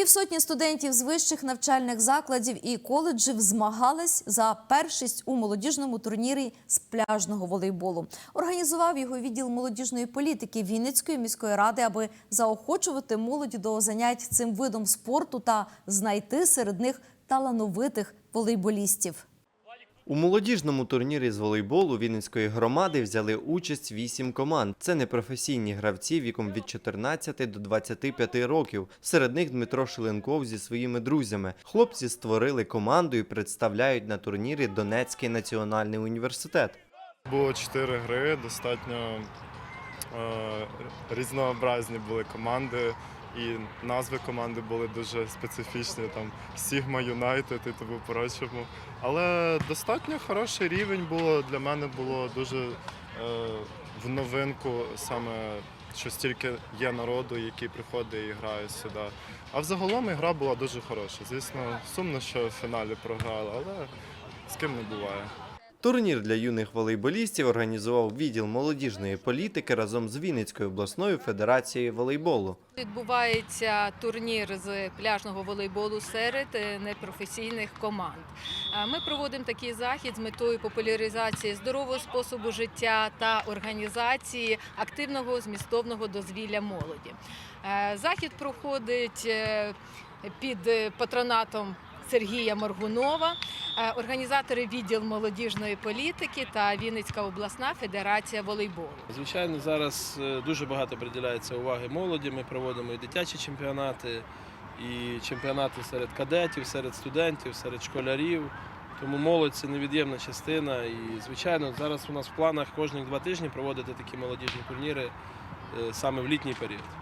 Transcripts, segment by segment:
Півсотні студентів з вищих навчальних закладів і коледжів змагались за першість у молодіжному турнірі з пляжного волейболу. Організував його відділ молодіжної політики Вінницької міської ради, аби заохочувати молоді до занять цим видом спорту та знайти серед них талановитих волейболістів. У молодіжному турнірі з волейболу Вінницької громади взяли участь вісім команд. Це непрофесійні гравці віком від 14 до 25 років. Серед них Дмитро Шеленков зі своїми друзями. Хлопці створили команду і представляють на турнірі Донецький національний університет. Було чотири гри, достатньо е, різнообразні були команди, і назви команди були дуже специфічні, там Sigma United і тому прочому. Але достатньо хороший рівень було. Для мене було дуже е, в новинку саме. Що стільки є народу, який приходить і грає сюди. А взагалом ігра була дуже хороша. Звісно, сумно, що в фіналі програли, але з ким не буває. Турнір для юних волейболістів організував відділ молодіжної політики разом з Вінницькою обласною федерацією волейболу. Відбувається турнір з пляжного волейболу серед е, непрофесійних команд. Ми проводимо такий захід з метою популяризації здорового способу життя та організації активного змістовного дозвілля молоді. Е, Захід проходить е, під патронатом Сергія Моргунова, організатори відділ молодіжної політики та Вінницька обласна федерація волейболу. Звичайно, зараз е, дуже багато приділяється уваги молоді. Ми проводимо і дитячі чемпіонати, і чемпіонати серед кадетів, серед студентів, серед школярів. Тому молодь це невід'ємна частина. І, звичайно, зараз у нас в планах кожні два тижні проводити такі молодіжні турніри е, саме в літній період.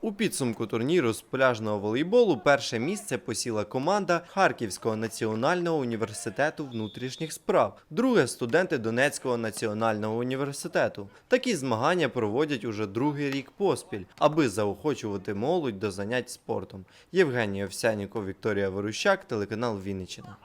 У підсумку турніру з пляжного волейболу перше місце посіла команда Харківського національного університету внутрішніх справ, друге студенти Донецького національного університету. Такі змагання проводять уже другий рік поспіль, аби заохочувати молодь до занять спортом. Євгеній Овсяніков, Вікторія Ворущак, телеканал Вінниччина.